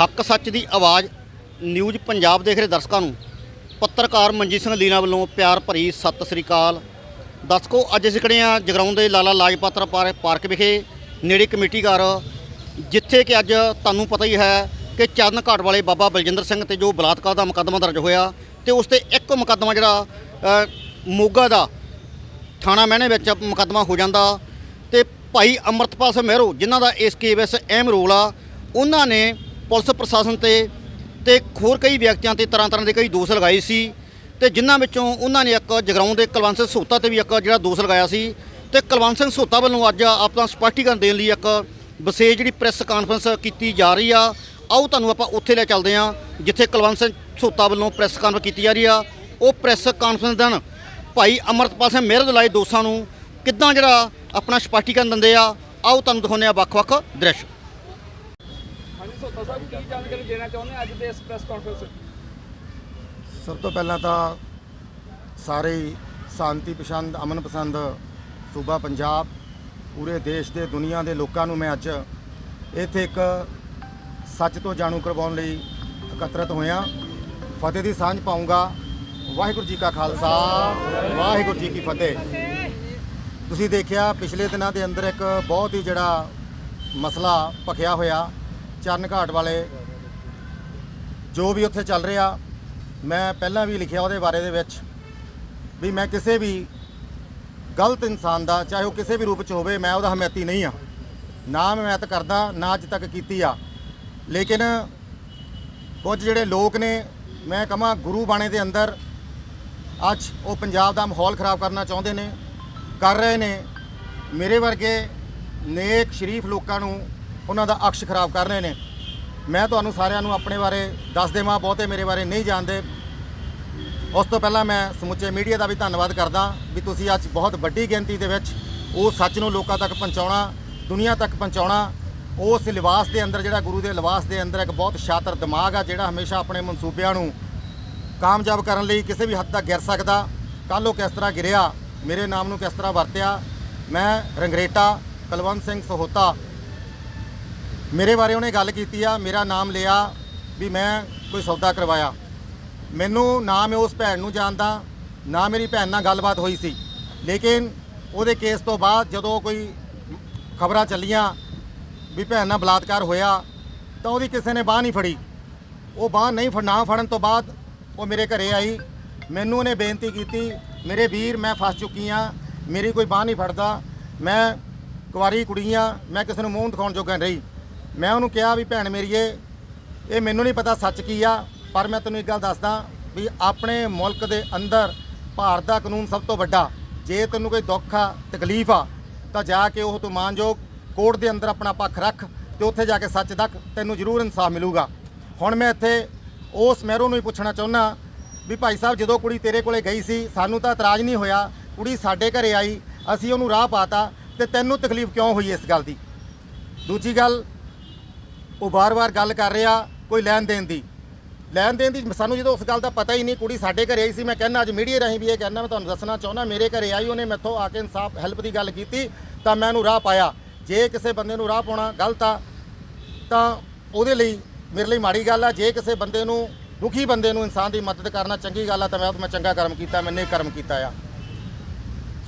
ਹੱਕ ਸੱਚ ਦੀ ਆਵਾਜ਼ ਨਿਊਜ਼ ਪੰਜਾਬ ਦੇਖ ਰਹੇ ਦਰਸ਼ਕਾਂ ਨੂੰ। ਪੱਤਰਕਾਰ ਮਨਜੀਤ ਸਿੰਘ ਲੀਨਾ ਵੱਲੋਂ ਪਿਆਰ ਭਰੀ ਸਤਿ ਸ੍ਰੀ ਅਕਾਲ। ਦਰਸ਼ਕੋ, ਅੱਜ ਅਸੀਂ ਖੜੇ ਹਾਂ ਜਗਰਾਉਂ ਦੇ ਲਾਲਾ ਲਾਜਪਤ ਪਾਰ- ਪਾਰਕ ਵਿਖੇ, ਨੇੜੇ ਕਮੇਟੀ ਘਰ, ਜਿੱਥੇ ਕਿ ਅੱਜ ਤੁਹਾਨੂੰ ਪਤਾ ਹੀ ਹੈ ਕਿ ਚਰਨ ਘਾਟ ਵਾਲੇ ਬਾਬਾ ਬਲਜਿੰਦਰ ਸਿੰਘ ਤੇ ਜੋ ਬਲਾਤਕਾਰ ਦਾ ਮੁਕੱਦਮਾ ਦਰਜ ਹੋਇਆ ਤੇ ਉਸ ਤੇ ਇੱਕ ਮੁਕੱਦਮਾ ਜਿਹੜਾ ਮੋਗਾ ਦਾ ਥਾਣਾ ਮਹਿਣੇ ਵਿੱਚ ਮੁਕੱਦਮਾ ਹੋ ਜਾਂਦਾ ਤੇ ਭਾਈ ਅਮਰਤਪਾਲ ਸਿੰਘ ਮਹਿਰੋ, ਜਿਨ੍ਹਾਂ ਦਾ ਇਸ ਕੇਸ ਵਿੱਚ ਅਹਿਮ ਰੋਲ ਆ, ਉਹਨਾਂ ਨੇ ਪੁਲਿਸ ਪ੍ਰਸ਼ਾਸਨ ਤੇ ਤੇ ਹੋਰ ਕਈ ਵਿਅਕਤੀਆਂ ਤੇ ਤਰ੍ਹਾਂ ਤਰ੍ਹਾਂ ਦੇ ਕਈ ਦੋਸ਼ ਲਗਾਏ ਸੀ ਤੇ ਜਿਨ੍ਹਾਂ ਵਿੱਚੋਂ ਉਹਨਾਂ ਨੇ ਇੱਕ ਜਗਰਾਉਂ ਦੇ ਕੁਲਵੰਤ ਸਿੰਘ ਸੋਤਾ ਤੇ ਵੀ ਇੱਕ ਜਿਹੜਾ ਦੋਸ਼ ਲਗਾਇਆ ਸੀ ਤੇ ਕੁਲਵੰਤ ਸਿੰਘ ਸੋਤਾ ਵੱਲੋਂ ਅੱਜ ਆਪਣਾ ਸਪਸ਼ਟੀਕਰਨ ਦੇਣ ਲਈ ਇੱਕ ਵਿਸ਼ੇਸ਼ ਜਿਹੜੀ ਪ੍ਰੈਸ ਕਾਨਫਰੰਸ ਕੀਤੀ ਜਾ ਰਹੀ ਆ। ਆਓ ਤੁਹਾਨੂੰ ਆਪਾਂ ਉੱਥੇ ਲੈ ਚੱਲਦੇ ਹਾਂ, ਜਿੱਥੇ ਕੁਲਵੰਤ ਸਿੰਘ ਸੋਤਾ ਵੱਲੋਂ ਪ੍ਰੈਸ ਕਾਨਫਰੰਸ ਕੀਤੀ ਜਾ ਰਹੀ ਆ। ਉਹ ਪ੍ਰੈਸ ਕਾਨਫਰੰਸ ਦਨ ਭਾਈ ਅਮਰਤਪਾਲ ਸਿੰਘ ਮਹਿਰ ਲਾਏ ਦੋਸ਼ਾਂ ਨੂੰ ਕਿੱਦਾਂ ਜਿਹੜਾ ਆਪਣਾ ਸਪਸ਼ਟੀਕਰਨ ਦਿੰਦੇ ਆ। ਆਓ ਤੁਹਾਨੂੰ ਦਿਖਾਉਂਦੇ ਆ ਵੱਖ-ਵੱਖ ਦ੍ਰਿਸ਼। ਹਾਂਜੀ ਸੋਤਾ ਸਾਹਿਬ ਕੀ ਜਾਣਕਾਰੀ ਦੇਣਾ ਚਾਹੁੰਦੇ ਹੋ ਅੱਜ ਦੇ ਇਸ ਪ੍ਰੈਸ ਕਾਨਫਰੰਸ ਸਭ ਤੋਂ ਪਹਿਲਾਂ ਤਾਂ ਸਾਰੇ ਹੀ ਸ਼ਾਂਤੀ ਪਸੰਦ, ਅਮਨ ਪਸੰਦ, ਸੂਬਾ ਪੰਜਾਬ, ਪੂਰੇ ਦੇਸ਼ ਦੇ, ਦੁਨੀਆ ਦੇ ਲੋਕਾਂ ਨੂੰ ਮੈਂ ਅੱਜ ਇੱਥੇ ਇੱਕ ਸੱਚ ਤੋਂ ਜਾਣੂ ਕਰਵਾਉਣ ਲਈ ਇਕੱਤਰਤ ਹੋਇਆ। ਫਤਿਹ ਦੀ ਸਾਂਝ ਪਾਉਂਗਾ। ਵਾਹਿਗੁਰੂ ਜੀ ਕਾ ਖਾਲਸਾ, ਵਾਹਿਗੁਰੂ ਜੀ ਕੀ ਫਤਿਹ। ਤੁਸੀਂ ਦੇਖਿਆ, ਪਿਛਲੇ ਦਿਨਾਂ ਦੇ ਅੰਦਰ ਇੱਕ ਬਹੁਤ ਹੀ ਜਿਹੜਾ ਮਸਲਾ ਭਖਿਆ ਹੋਇਆ। ਚਰਨ ਘਾਟ ਵਾਲੇ ਜੋ ਵੀ ਉੱਥੇ ਚੱਲ ਰਿਹਾ, ਮੈਂ ਪਹਿਲਾਂ ਵੀ ਲਿਖਿਆ ਉਹਦੇ ਬਾਰੇ ਦੇ ਵਿੱਚ ਵੀ ਮੈਂ ਕਿਸੇ ਵੀ ਗਲਤ ਇਨਸਾਨ ਦਾ, ਚਾਹੇ ਉਹ ਕਿਸੇ ਵੀ ਰੂਪ 'ਚ ਹੋਵੇ, ਮੈਂ ਉਹਦਾ ਹਮਾਇਤੀ ਨਹੀਂ ਆ ਨਾ ਮੈਂ ਹਮਾਇਤ ਕਰਦਾ, ਨਾ ਅੱਜ ਤੱਕ ਕੀਤੀ ਆ। ਲੇਕਿਨ ਕੁਝ ਜਿਹੜੇ ਲੋਕ ਨੇ, ਮੈਂ ਕਹਾਂ ਗੁਰੂ ਬਾਣੇ ਦੇ ਅੰਦਰ ਅੱਜ ਉਹ ਪੰਜਾਬ ਦਾ ਮਾਹੌਲ ਖਰਾਬ ਕਰਨਾ ਚਾਹੁੰਦੇ ਨੇ, ਕਰ ਰਹੇ ਨੇ। ਮੇਰੇ ਵਰਗੇ ਨੇਕ ਸ਼ਰੀਫ ਲੋਕਾਂ ਨੂੰ ਉਹਨਾਂ ਦਾ ਅਕਸ਼ ਖਰਾਬ ਕਰ ਰਹੇ ਨੇ। ਮੈਂ ਤੁਹਾਨੂੰ ਸਾਰਿਆਂ ਨੂੰ ਆਪਣੇ ਬਾਰੇ ਦੱਸ ਦੇਵਾਂ ਬਹੁਤੇ ਮੇਰੇ ਬਾਰੇ ਨਹੀਂ ਜਾਣਦੇ। ਉਸ ਤੋਂ ਪਹਿਲਾਂ ਮੈਂ ਸਮੁੱਚੇ ਮੀਡੀਆ ਦਾ ਵੀ ਧੰਨਵਾਦ ਕਰਦਾ ਵੀ ਤੁਸੀਂ ਅੱਜ ਬਹੁਤ ਵੱਡੀ ਗਿਣਤੀ ਦੇ ਵਿੱਚ ਉਹ ਸੱਚ ਨੂੰ ਲੋਕਾਂ ਤੱਕ ਪਹੁੰਚਾਉਣਾ, ਦੁਨੀਆ ਤੱਕ ਪਹੁੰਚਾਉਣਾ, ਉਸ ਲਿਬਾਸ ਦੇ ਅੰਦਰ ਜਿਹੜਾ ਗੁਰੂ ਦੇ ਲਿਬਾਸ ਦੇ ਅੰਦਰ ਇੱਕ ਬਹੁਤ ਸ਼ਾਤਰ ਦਿਮਾਗ ਆ ਜਿਹੜਾ ਹਮੇਸ਼ਾ ਆਪਣੇ ਮਨਸੂਬਿਆਂ ਨੂੰ ਕਾਮਯਾਬ ਕਰਨ ਲਈ ਕਿਸੇ ਵੀ ਹੱਦ ਤੱਕ ਗਿਰ ਸਕਦਾ। ਕੱਲ੍ਹ ਉਹ ਕਿਸ ਤਰ੍ਹਾਂ ਗਿਰਿਆ, ਮੇਰੇ ਨਾਮ ਨੂੰ ਕਿਸ ਤਰ੍ਹਾਂ ਵਰਤਿਆ, ਮੈਂ ਰੰਗਰੇਟਾ, ਕੁਲਵੰਤ ਸਿੰਘ ਸਹੋਤਾ ਮੇਰੇ ਬਾਰੇ ਉਹਨੇ ਗੱਲ ਕੀਤੀ ਆ, ਮੇਰਾ ਨਾਮ ਲਿਆ ਵੀ ਮੈਂ ਕੋਈ ਸੌਦਾ ਕਰਵਾਇਆ। ਮੈਨੂੰ ਨਾ ਮੈਂ ਉਸ ਭੈਣ ਨੂੰ ਜਾਣਦਾ, ਨਾ ਮੇਰੀ ਭੈਣ ਨਾਲ ਗੱਲਬਾਤ ਹੋਈ ਸੀ। ਲੇਕਿਨ ਉਹਦੇ ਕੇਸ ਤੋਂ ਬਾਅਦ ਜਦੋਂ ਕੋਈ ਖਬਰਾਂ ਚੱਲੀਆਂ ਵੀ ਭੈਣ ਨਾਲ ਬਲਾਤਕਾਰ ਹੋਇਆ, ਤਾਂ ਉਹਦੀ ਕਿਸੇ ਨੇ ਬਾਹ ਨਹੀਂ ਫੜੀ। ਉਹ ਬਾਹ ਨਹੀਂ ਫੜ, ਨਾ ਫੜਨ ਤੋਂ ਬਾਅਦ ਉਹ ਮੇਰੇ ਘਰੇ ਆਈ। ਮੈਨੂੰ ਉਹਨੇ ਬੇਨਤੀ ਕੀਤੀ, ਮੇਰੇ ਵੀਰ, ਮੈਂ ਫਸ ਚੁੱਕੀ ਆ, ਮੇਰੀ ਕੋਈ ਬਾਹ ਨਹੀਂ ਫੜਦਾ, ਮੈਂ ਕੁਆਰੀ ਕੁੜੀ ਆ, ਮੈਂ ਕਿਸੇ ਨੂੰ ਮੂੰਹ ਦਿਖਾਉਣ ਜੋਗਾ ਨਹੀਂ ਰਹੀ। ਮੈਂ ਉਹਨੂੰ ਕਿਹਾ ਵੀ ਭੈਣ ਮੇਰੀਏ ਇਹ ਮੈਨੂੰ ਨਹੀਂ ਪਤਾ ਸੱਚ ਕੀ ਆ, ਪਰ ਮੈਂ ਤੈਨੂੰ ਇੱਕ ਗੱਲ ਦੱਸਦਾ ਵੀ ਆਪਣੇ ਮੁਲਕ ਦੇ ਅੰਦਰ ਭਾਰਤ ਦਾ ਕਾਨੂੰਨ ਸਭ ਤੋਂ ਵੱਡਾ। ਜੇ ਤੈਨੂੰ ਕੋਈ ਦੁੱਖ ਆ, ਤਕਲੀਫ ਆ, ਤਾਂ ਜਾ ਕੇ ਉਹ ਤੂੰ ਮਾਨਯੋਗ ਕੋਰਟ ਦੇ ਅੰਦਰ ਆਪਣਾ ਪੱਖ ਰੱਖ ਤੇ ਉੱਥੇ ਜਾ ਕੇ ਸੱਚ ਤੱਕ ਤੈਨੂੰ ਜ਼ਰੂਰ ਇਨਸਾਫ ਮਿਲੂਗਾ। ਹੁਣ ਮੈਂ ਇੱਥੇ ਉਸ ਮਹਿਰੂ ਨੂੰ ਹੀ ਪੁੱਛਣਾ ਚਾਹੁੰਦਾ ਵੀ ਭਾਈ ਸਾਹਿਬ, ਜਦੋਂ ਕੁੜੀ ਤੇਰੇ ਕੋਲੇ ਗਈ ਸੀ, ਸਾਨੂੰ ਤਾਂ ਇਤਰਾਜ਼ ਨਹੀਂ ਹੋਇਆ, ਕੁੜੀ ਸਾਡੇ ਘਰੇ ਆਈ, ਅਸੀਂ ਉਹਨੂੰ ਰਾਹ ਪਾਤਾ ਤੇ ਤੈਨੂੰ ਤਕਲੀਫ ਕਿਉਂ ਹੋਈ ਇਸ ਗੱਲ ਦੀ? ਦੂਜੀ ਗੱਲ ਉਹ ਵਾਰ-ਵਾਰ ਗੱਲ ਕਰ ਰਿਹਾ ਕੋਈ ਲੈਣ ਦੇਣ ਦੀ। ਲੈਣ ਦੇਣ ਦੀ ਸਾਨੂੰ ਜਦੋਂ ਉਸ ਗੱਲ ਦਾ ਪਤਾ ਹੀ ਨਹੀਂ, ਕੁੜੀ ਸਾਡੇ ਘਰੇ ਆਈ ਸੀ, ਮੈਂ ਕਹਿੰਦਾ ਅੱਜ ਮੀਡੀਆ ਰਾਹੀਂ ਵੀ ਇਹ ਕਹਿੰਦਾ, ਮੈਂ ਤੁਹਾਨੂੰ ਦੱਸਣਾ ਚਾਹੁੰਦਾ, ਮੇਰੇ ਘਰੇ ਆਈ, ਉਹਨੇ ਮੈਥੋਂ ਆ ਕੇ ਇਨਸਾਫ ਹੈਲਪ ਦੀ ਗੱਲ ਕੀਤੀ, ਤਾਂ ਮੈਂ ਉਹਨੂੰ ਰਾਹ ਪਾਇਆ। ਜੇ ਕਿਸੇ ਬੰਦੇ ਨੂੰ ਰਾਹ ਪਾਉਣਾ ਗਲਤ ਆ, ਤਾਂ ਉਹਦੇ ਲਈ, ਮੇਰੇ ਲਈ ਮਾੜੀ ਗੱਲ ਆ। ਜੇ ਕਿਸੇ ਬੰਦੇ ਨੂੰ, ਦੁਖੀ ਬੰਦੇ ਨੂੰ ਇਨਸਾਨ ਦੀ ਮਦਦ ਕਰਨਾ ਚੰਗੀ ਗੱਲ ਆ, ਤਾਂ ਮੈਂ ਮੈਂ ਚੰਗਾ ਕਰਮ ਕੀਤਾ, ਮੈਨੇ ਕਰਮ ਕੀਤਾ ਆ।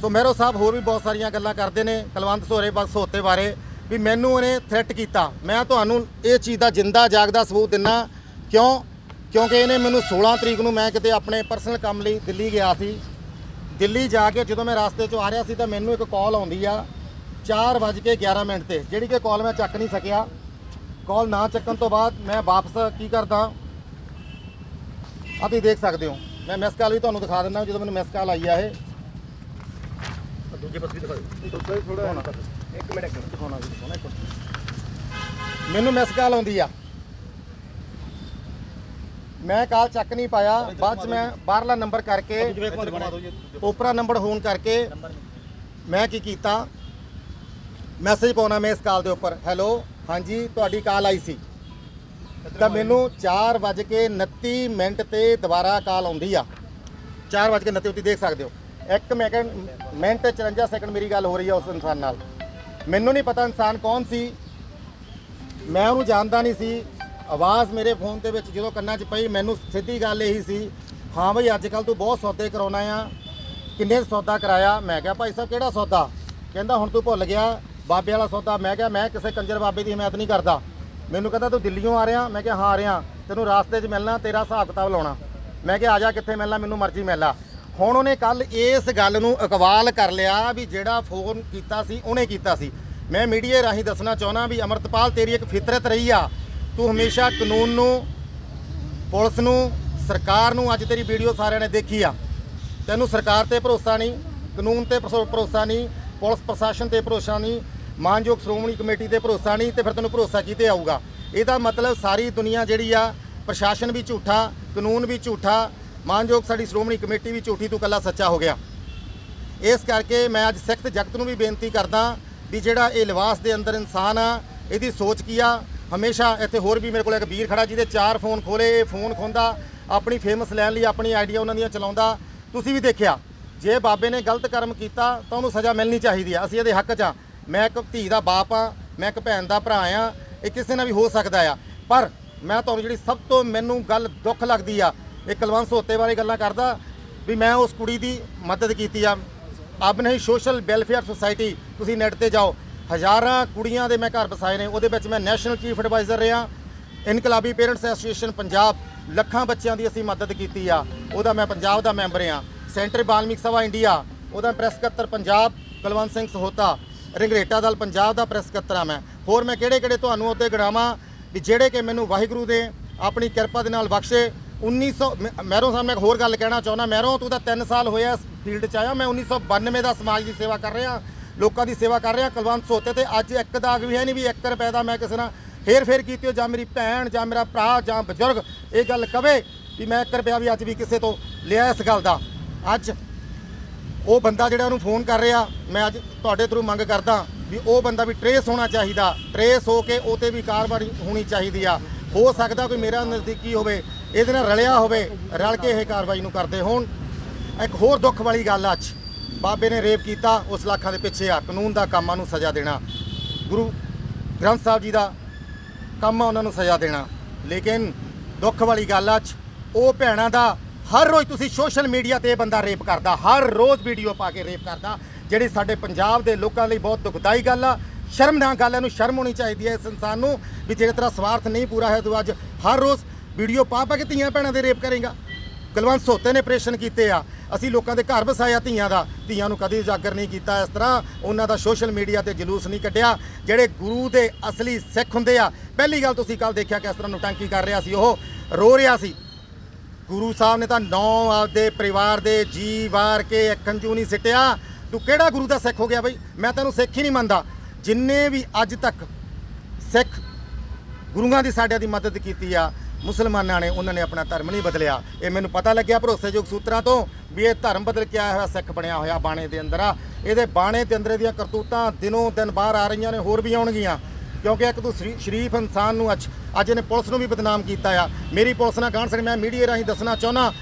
ਸੋ ਮਹਿਰੋ ਸਾਹਿਬ ਹੋਰ ਵੀ ਬਹੁਤ ਸਾਰੀਆਂ ਗੱਲਾਂ ਕਰਦੇ ਨੇ, ਕਲਵੰਤ ਸੋਰੇ ਬਸ ਹੋਤੇ ਬਾਰੇ। ਵੀ ਮੈਨੂੰ ਉਹਨੇ ਥ੍ਰੈਟ ਕੀਤਾ। ਮੈਂ ਤੁਹਾਨੂੰ ਇਹ ਚੀਜ਼ ਦਾ ਜਿੰਦਾ ਜਾਗਦਾ ਸਬੂਤ ਦਿੰਨਾ। ਕਿਉਂ? ਕਿਉਂਕਿ ਇਹਨੇ ਮੈਨੂੰ 16 ਤਰੀਕ ਨੂੰ ਮੈਂ ਕਿਤੇ ਆਪਣੇ ਪਰਸਨਲ ਕੰਮ ਲਈ ਦਿੱਲੀ ਗਿਆ ਸੀ। ਦਿੱਲੀ ਜਾ ਕੇ ਜਦੋਂ ਮੈਂ ਰਸਤੇ 'ਚੋਂ ਆ ਰਿਹਾ ਸੀ ਤਾਂ ਮੈਨੂੰ ਇੱਕ ਕਾਲ ਆਉਂਦੀ ਆ 4:11 ਮਿੰਟ ਤੇ। ਜਿਹੜੀ ਕਿ ਕਾਲ ਮੈਂ ਚੱਕ ਨਹੀਂ ਸਕਿਆ। ਕਾਲ ਨਾ ਚੱਕਣ ਤੋਂ ਬਾਅਦ ਮੈਂ ਵਾਪਸ ਕੀ ਕਰਦਾ? ਆ ਤੁਸੀਂ ਦੇਖ ਸਕਦੇ ਹੋ। ਮੈਂ ਮਿਸ ਕਾਲ ਵੀ ਤੁਹਾਨੂੰ ਦਿਖਾ ਦਿੰਦਾ ਜਦੋਂ ਮੈਨੂੰ ਮਿਸ ਕਾਲ ਆਈ ਆ ਇਹ। ਦੂਜੇ ਪਾਸੇ ਵੀ ਦਿਖਾ ਦਿਓ ਥੋੜਾ ਹੋਣਾ। ਇੱਕ ਮਿੰਟ ਇੱਕ ਮਿੰਟ ਦਿਖਾਉਣਾ ਵੀ ਦਿਖਾਉਣਾ ਇੱਕ ਮਿੰਟ। ਮੈਨੂੰ ਮਿਸ ਕਾਲ ਆਉਂਦੀ ਆ। ਮੈਂ ਕਾਲ ਚੱਕ ਨਹੀਂ ਪਾਇਆ। ਬਾਅਦ ਚ ਮੈਂ ਬਾਹਰਲਾ ਨੰਬਰ ਕਰਕੇ ਉਪਰਾ ਨੰਬਰ ਹੋਣ ਕਰਕੇ ਮੈਂ ਕੀ ਕੀਤਾ? ਮੈਸੇਜ ਪਾਉਣਾ ਮੈਂ ਇਸ ਕਾਲ ਦੇ ਉੱਪਰ। ਹੈਲੋ ਹਾਂਜੀ ਤੁਹਾਡੀ ਕਾਲ ਆਈ ਸੀ। ਤਾਂ ਮੈਨੂੰ 4:29 ਮਿੰਟ ਤੇ ਦੁਬਾਰਾ ਕਾਲ ਆਉਂਦੀ ਆ। 4:29 ਤੁਸੀਂ ਦੇਖ ਸਕਦੇ ਹੋ। ਇੱਕ ਮੈਕਨ ਮਿੰਟ 54 ਸੈਕਿੰਡ ਮੇਰੀ ਗੱਲ ਹੋ ਰਹੀ ਆ ਉਸ ਇਨਸਾਨ ਨਾਲ। ਮੈਨੂੰ ਨਹੀਂ ਪਤਾ ਇਨਸਾਨ ਕੌਣ ਸੀ। ਮੈਂ ਉਹਨੂੰ ਜਾਣਦਾ ਨਹੀਂ ਸੀ। ਆਵਾਜ਼ ਮੇਰੇ ਫੋਨ ਦੇ ਵਿੱਚ ਜਦੋਂ ਕੰਨਾਂ 'ਚ ਪਈ, ਮੈਨੂੰ ਸਿੱਧੀ ਗੱਲ ਇਹੀ ਸੀ, ਹਾਂ ਬਈ ਅੱਜ ਕੱਲ ਤੂੰ ਬਹੁਤ ਸੌਦੇ ਕਰਾਉਣਾ ਆ ਕਿੰਨੇ ਸੌਦਾ ਕਰਾਇਆ? ਮੈਂ ਕਿਹਾ, ਭਾਈ ਸਾਹਿਬ, ਕਿਹੜਾ ਸੌਦਾ? ਕਹਿੰਦਾ, ਹੁਣ ਤੂੰ ਭੁੱਲ ਗਿਆ। ਬਾਬੇ ਵਾਲਾ ਸੌਦਾ। ਮੈਂ ਕਿਹਾ, ਮੈਂ ਕਿਸੇ ਕੰਜਰ ਬਾਬੇ ਦੀ ਹਮਾਇਤ ਨਹੀਂ ਕਰਦਾ। ਮੈਨੂੰ ਕਹਿੰਦਾ, ਤੂੰ ਦਿੱਲੀੋਂ ਆ ਰਿਹਾ? ਮੈਂ ਕਿਹਾ, ਹਾਂ ਆ ਰਿਹਾ। ਤੈਨੂੰ ਰਾਸਤੇ 'ਚ ਮਿਲਣਾ, ਤੇਰਾ ਹਿਸਾਬ ਕਿਤਾਬ ਲਾਉਣਾ। ਮੈਂ ਕਿਹਾ, ਆ ਜਾ ਕਿੱਥੇ ਮਿਲਣਾ? ਮੈਨੂੰ ਮਰਜ਼ੀ ਮਿਲਣਾ ਹੁਣ ਉਹਨੇ ਕੱਲ ਇਸ ਗੱਲ ਨੂੰ ਇਕਬਾਲ ਕਰ ਲਿਆ ਵੀ ਜਿਹੜਾ ਫੋਨ ਕੀਤਾ ਸੀ, ਉਹਨੇ ਕੀਤਾ ਸੀ। ਮੈਂ ਮੀਡੀਆ ਰਾਹੀਂ ਦੱਸਣਾ ਚਾਹੁੰਦਾ ਵੀ ਅਮਰਤਪਾਲ ਤੇਰੀ ਇੱਕ ਫਿਤਰਤ ਰਹੀ ਆ। ਤੂੰ ਹਮੇਸ਼ਾ ਕਾਨੂੰਨ ਨੂੰ, ਪੁਲਿਸ ਨੂੰ, ਸਰਕਾਰ ਨੂੰ, ਅੱਜ ਤੇਰੀ ਵੀਡੀਓ ਸਾਰਿਆਂ ਨੇ ਦੇਖੀ ਆ। ਤੈਨੂੰ ਸਰਕਾਰ ਤੇ ਭਰੋਸਾ ਨਹੀਂ, ਕਾਨੂੰਨ ਤੇ ਭਰੋ- ਭਰੋਸਾ ਨਹੀਂ, ਪੁਲਿਸ ਪ੍ਰਸ਼ਾਸਨ ਤੇ ਭਰੋਸਾ ਨਹੀਂ, ਮਾਨਯੋਗ ਸ਼੍ਰੋਮਣੀ ਕਮੇਟੀ ਤੇ ਭਰੋਸਾ ਨਹੀਂ, ਤੇ ਫਿਰ ਤੈਨੂੰ ਭਰੋਸਾ ਕਿਤੇ ਆਊਗਾ? ਇਹਦਾ ਮਤਲਬ ਸਾਰੀ ਦੁਨੀਆ ਜਿਹੜੀ ਆ, ਪ੍ਰਸ਼ਾਸਨ ਵੀ ਝੂਠਾ, ਕਾਨੂੰਨ ਵੀ ਝੂਠਾ ਮਾਨਯੋਗ ਸਾਡੀ ਸ਼੍ਰੋਮਣੀ ਕਮੇਟੀ ਵੀ ਝੂਠੀ ਤੋਂ ਕੱਲਾ ਸੱਚਾ ਹੋ ਗਿਆ। ਇਸ ਕਰਕੇ ਮੈਂ ਅੱਜ ਸਿੱਖ ਜਗਤ ਨੂੰ ਵੀ ਬੇਨਤੀ ਕਰਦਾ ਵੀ ਜਿਹੜਾ ਇਹ ਲਿਵਾਸ ਦੇ ਅੰਦਰ ਇਨਸਾਨ ਆ, ਇਹਦੀ ਸੋਚ ਕੀ ਆ, ਹਮੇਸ਼ਾ ਇੱਥੇ ਹੋਰ ਵੀ ਮੇਰੇ ਕੋਲ ਇੱਕ ਵੀਰ ਖੜਾ ਜਿਹਦੇ ਚਾਰ ਫੋਨ ਖੋਲੇ ਇਹ ਫੋਨ ਖੋਂਦਾ, ਆਪਣੀ ਫੇਮਸ ਲੈਣ ਲਈ ਆਪਣੀ ਆਈਡੀਆ ਉਹਨਾਂ ਦੀਆਂ ਚਲਾਉਂਦਾ। ਤੁਸੀਂ ਵੀ ਦੇਖਿਆ, ਜੇ ਬਾਬੇ ਨੇ ਗਲਤ ਕਰਮ ਕੀਤਾ, ਤਾਂ ਉਹਨੂੰ ਸਜ਼ਾ ਮਿਲਣੀ ਚਾਹੀਦੀ ਆ। ਅਸੀਂ ਇਹਦੇ ਹੱਕ 'ਚ ਆ। ਮੈਂ ਇੱਕ ਧੀ ਦਾ ਬਾਪ ਆ, ਮੈਂ ਇੱਕ ਭੈਣ ਦਾ ਭਰਾ ਆ, ਇਹ ਕਿਸੇ ਨਾਲ ਵੀ ਹੋ ਸਕਦਾ ਆ। ਪਰ ਮੈਂ ਤੁਹਾਨੂੰ ਜਿਹੜੀ ਸਭ ਤੋਂ ਮੈਨੂੰ ਗੱਲ ਦੁੱਖ ਲੱਗਦੀ ਆ ਇਹ ਕੁਲਵੰਤ ਹੋਤੇ ਬਾਰੇ ਗੱਲਾਂ ਕਰਦਾ ਵੀ ਮੈਂ ਉਸ ਕੁੜੀ ਦੀ ਮਦਦ ਕੀਤੀ ਆ। ਅਬ ਨਹੀਂ ਸੋਸ਼ਲ ਵੈਲਫੇਅਰ ਸੁਸਾਇਟੀ ਤੁਸੀਂ ਨੈਟ ਤੇ ਜਾਓ। ਹਜ਼ਾਰਾਂ ਕੁੜੀਆਂ ਦੇ ਮੈਂ ਘਰ ਵਸਾਏ ਨੇ, ਉਹਦੇ ਵਿੱਚ ਮੈਂ ਨੈਸ਼ਨਲ ਚੀਫ ਐਡਵਾਈਜ਼ਰ ਰਿਹਾ। ਇਨਕਲਾਬੀ ਪੇਰੈਂਟਸ ਐਸੋਸੀਏਸ਼ਨ ਪੰਜਾਬ, ਲੱਖਾਂ ਬੱਚਿਆਂ ਦੀ ਅਸੀਂ ਮਦਦ ਕੀਤੀ ਆ। ਉਹਦਾ ਮੈਂ ਪੰਜਾਬ ਦਾ ਮੈਂਬਰ ਆ ਸੈਂਟਰ ਬਾਲਮਿਕ ਸਭਾ ਇੰਡੀਆ, ਉਹਦਾ ਪ੍ਰੈਸ ਸਕੱਤਰ ਪੰਜਾਬ, ਕੁਲਵੰਤ ਸਿੰਘ ਸਹੋਤਾ ਰਿੰਗਰੇਟਾ ਦਲ ਪੰਜਾਬ ਦਾ ਪ੍ਰੈਸ ਸਕੱਤਰ ਆ ਮੈਂ। ਹੋਰ ਮੈਂ ਕਿਹੜੇ ਕਿਹੜੇ ਤੁਹਾਨੂੰ ਉੱਤੇ ਗਣਾਵਾਂ ਵੀ ਜਿਹੜੇ ਕਿ ਮੈਨੂੰ ਵਾਹਿਗੁਰੂ ਦੇ ਆਪਣੀ ਕਿਰਪਾ ਦੇ ਨਾਲ ਬਖਸ਼ੇ। 1900 ਮੈਂ- ਮੈਰੋਂ ਸਾਹਿਬ ਮੈਂ ਇੱਕ ਹੋਰ ਗੱਲ ਕਹਿਣਾ ਚਾਹੁੰਦਾ। ਮੈਰੋਂ, ਤੂੰ ਤਾਂ 3 ਸਾਲ ਹੋਇਆ ਇਸ ਫੀਲਡ 'ਚ ਆਇਆ। ਮੈਂ 1992 ਦਾ ਸਮਾਜ ਦੀ ਸੇਵਾ ਕਰ ਰਿਹਾ। ਲੋਕਾਂ ਦੀ ਸੇਵਾ ਕਰ ਰਿਹਾ, ਕੁਲਵੰਤ ਸੋਤੇ ਤੇ ਅੱਜ ਇੱਕ ਦਾਗ ਵੀ ਹੈ ਨਹੀਂ ਵੀ 1 ਰੁਪਏ ਦਾ ਮੈਂ ਕਿਸੇ ਨਾਲ ਫੇਰ ਫੇਰ ਕੀਤੀ ਹੋ ਜਾਂ ਮੇਰੀ ਭੈਣ, ਜਾਂ ਮੇਰਾ ਭਰਾ, ਜਾਂ ਬਜ਼ੁਰਗ, ਇਹ ਗੱਲ ਕਵੇ ਵੀ ਮੈਂ 1 ਰੁਪਿਆ ਵੀ ਅੱਜ ਵੀ ਕਿਸੇ ਤੋਂ ਲਿਆ ਇਸ ਗੱਲ ਦਾ। ਅੱਜ ਉਹ ਬੰਦਾ ਜਿਹੜਾ ਉਹਨੂੰ ਫੋਨ ਕਰ ਰਿਹਾ, ਮੈਂ ਅੱਜ ਤੁਹਾਡੇ ਥਰੂ ਮੰਗ ਕਰਦਾ ਵੀ ਉਹ ਬੰਦਾ ਵੀ ਟਰੇਸ ਹੋਣਾ ਚਾਹੀਦਾ। ਟਰੇਸ ਹੋ ਕੇ ਉਹ ਤੇ ਵੀ ਕਾਰਵਾਈ ਹੋਣੀ ਚਾਹੀਦੀ ਆ। ਹੋ ਸਕਦਾ ਕੋਈ ਮੇਰਾ ਨਜ਼ਦੀਕੀ ਹੋਵੇ। ਇਹਦੇ ਨਾਲ ਰਲਿਆ ਹੋਵੇ, ਰਲ ਕੇ ਇਹ ਕਾਰਵਾਈ ਨੂੰ ਕਰਦੇ ਹੋਣ। ਇੱਕ ਹੋਰ ਦੁੱਖ ਵਾਲੀ ਗੱਲ ਅੱਜ। ਬਾਬੇ ਨੇ ਰੇਪ ਕੀਤਾ, ਉਸ ਲੱਖਾਂ ਦੇ ਪਿੱਛੇ ਆ, ਕਾਨੂੰਨ ਦਾ ਕੰਮਾਂ ਨੂੰ ਸਜ਼ਾ ਦੇਣਾ। ਗੁਰੂ ਗ੍ਰੰਥ ਸਾਹਿਬ ਜੀ ਦਾ ਕੰਮ ਆ ਉਹਨਾਂ ਨੂੰ ਸਜ਼ਾ ਦੇਣਾ। ਲੇਕਿਨ ਦੁੱਖ ਵਾਲੀ ਗੱਲ ਆ ਅੱਜ, ਉਹ ਭੈਣਾਂ ਦਾ ਹਰ ਰੋਜ਼ ਤੁਸੀਂ ਸੋਸ਼ਲ ਮੀਡੀਆ ਤੇ ਇਹ ਬੰਦਾ ਰੇਪ ਕਰਦਾ, ਹਰ ਰੋਜ਼ ਵੀਡੀਓ ਪਾ ਕੇ ਰੇਪ ਕਰਦਾ, ਜਿਹੜੀ ਸਾਡੇ ਪੰਜਾਬ ਦੇ ਲੋਕਾਂ ਲਈ ਬਹੁਤ ਦੁਖਦਾਈ ਗੱਲ ਆ। ਸ਼ਰਮਨਾਕ ਗੱਲ ਹੈ ਇਹਨੂੰ ਸ਼ਰਮ ਹੋਣੀ ਚਾਹੀਦੀ ਹੈ ਇਸ ਇਨਸਾਨ ਨੂੰ ਵੀ ਜਿਹੜੇ ਤਰ੍ਹਾਂ ਸਵਾਰਥ ਨਹੀਂ ਪੂਰਾ ਹੈ ਤੂੰ ਅੱਜ ਹਰ ਰੋਜ਼ ਵੀਡੀਓ ਪਾ ਪਾ ਕੇ ਧੀਆਂ ਭੈਣਾਂ ਦੇ ਰੇਪ ਕਰੇਗਾ। ਕੁਲਵੰਤ ਸੋਤੇ ਨੇ ਆਪਰੇਸ਼ਨ ਕੀਤੇ ਆ। ਅਸੀਂ ਲੋਕਾਂ ਦੇ ਘਰ ਵਸਾਇਆ ਧੀਆਂ ਦਾ। ਧੀਆਂ ਨੂੰ ਕਦੀ ਉਜਾਗਰ ਨਹੀਂ ਕੀਤਾ ਇਸ ਤਰ੍ਹਾਂ ਉਹਨਾਂ ਦਾ ਸੋਸ਼ਲ ਮੀਡੀਆ ਤੇ ਜਲੂਸ ਨਹੀਂ ਕੱਢਿਆ। ਜਿਹੜੇ ਗੁਰੂ ਦੇ ਅਸਲੀ ਸਿੱਖ ਹੁੰਦੇ ਆ, ਪਹਿਲੀ ਗੱਲ ਤੁਸੀਂ ਕੱਲ ਦੇਖਿਆ ਕਿ ਇਸ ਤਰ੍ਹਾਂ ਨੁਟੰਕੀ ਕਰ ਰਿਹਾ ਸੀ। ਉਹ ਰੋ ਰਿਹਾ ਸੀ। ਗੁਰੂ ਸਾਹਿਬ ਨੇ ਤਾਂ ਨੌ ਆਪਦੇ ਪਰਿਵਾਰ ਦੇ ਜੀ ਵਾਰ ਕੇ ਅੱਖਾਂ ਚੋਂ ਨਹੀਂ ਸਿੱਟਿਆ। ਤੂੰ ਕਿਹੜਾ ਗੁਰੂ ਦਾ ਸਿੱਖ ਹੋ ਗਿਆ ਬਈ? ਮੈਂ ਤੈਨੂੰ ਸਿੱਖ ਹੀ ਨਹੀਂ ਮੰਨਦਾ। ਜਿੰਨੇ ਵੀ ਅੱਜ ਤੱਕ ਸਿੱਖ ਗੁਰੂਆਂ ਦੀ ਸਾਡਿਆਂ ਦੀ ਮਦਦ ਕੀਤੀ ਆ ਮੁਸਲਮਾਨਾਂ ਨੇ, ਉਹਨਾਂ ਨੇ ਆਪਣਾ ਧਰਮ ਨਹੀਂ ਬਦਲਿਆ। ਇਹ ਮੈਨੂੰ ਪਤਾ ਲੱਗਿਆ ਭਰੋਸੇਯੋਗ ਸੂਤਰਾਂ ਤੋਂ ਵੀ ਇਹ ਧਰਮ ਬਦਲ ਕੇ ਆਇਆ ਹੋਇਆ ਸਿੱਖ ਬਣਿਆ ਹੋਇਆ ਬਾਣੇ ਦੇ ਅੰਦਰ ਆ। ਇਹਦੇ ਬਾਣੇ ਦੇ ਅੰਦਰ ਦੀਆਂ ਕਰਤੂਤਾਂ ਦਿਨੋਂ ਦਿਨ ਬਾਹਰ ਆ ਰਹੀਆਂ ਨੇ, ਹੋਰ ਵੀ ਆਉਣਗੀਆਂ। ਕਿਉਂਕਿ ਇੱਕ ਤੂੰ ਸ਼ਰੀ- ਸ਼ਰੀਫ ਇਨਸਾਨ ਨੂੰ ਅੱਜ ਅੱਜ ਇਹਨੇ ਪੁਲਿਸ ਨੂੰ ਵੀ ਬਦਨਾਮ ਕੀਤਾ ਆ। ਮੇਰੀ ਪੁਲਿਸ ਨਾਲ ਗਾਣ ਸਕ ਮੈਂ ਮੀਡੀਆ ਰਾਹੀਂ ਦੱਸਣਾ ਚਾਹੁੰਦਾ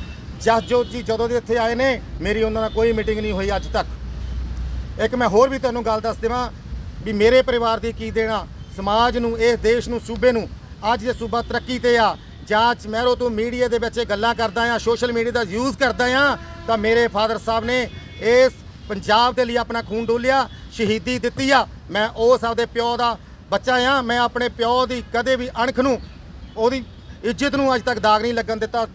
ਜਸਜੋਤ ਜੀ ਜਦੋਂ ਦੇ ਇੱਥੇ ਆਏ ਨੇ, ਮੇਰੀ ਉਹਨਾਂ ਨਾਲ ਕੋਈ ਮੀਟਿੰਗ ਨਹੀਂ ਹੋਈ ਅੱਜ ਤੱਕ। ਇੱਕ ਮੈਂ ਹੋਰ ਵੀ ਤੁਹਾਨੂੰ ਗੱਲ ਦੱਸ ਦੇਵਾਂ ਵੀ ਮੇਰੇ ਪਰਿਵਾਰ ਦੀ ਕੀ ਦੇਣਾ। ਸਮਾਜ ਨੂੰ, ਇਸ ਦੇਸ਼ ਨੂੰ, ਸੂਬੇ ਨੂੰ, ਅੱਜ ਇਹ ਸੂਬਾ ਤਰੱਕੀ ਤੇ ਆ। ਜਾਂਚ ਮਹਿਰੋ ਤੂੰ ਮੀਡੀਆ ਦੇ ਵਿੱਚ ਇਹ ਗੱਲਾਂ ਕਰਦਾ ਆ, ਸੋਸ਼ਲ ਮੀਡੀਆ ਦਾ ਯੂਜ਼ ਕਰਦਾ ਆ, ਤਾਂ ਮੇਰੇ ਫਾਦਰ ਸਾਹਿਬ ਨੇ ਇਸ ਪੰਜਾਬ ਦੇ ਲਈ ਆਪਣਾ ਖੂਨ ਡੋਲਿਆ, ਸ਼ਹੀਦੀ ਦਿੱਤੀ ਆ। ਮੈਂ ਉਸ ਆਪਦੇ ਪਿਓ ਦਾ ਬੱਚਾ ਆ, ਮੈਂ ਆਪਣੇ ਪਿਓ ਦੀ ਕਦੇ ਵੀ ਅਣਖ ਨੂੰ, ਉਹਦੀ ਇੱਜ਼ਤ ਨੂੰ ਅੱਜ ਤੱਕ ਦਾਗ ਨਹੀਂ ਲੱਗਣ ਦਿੱਤਾ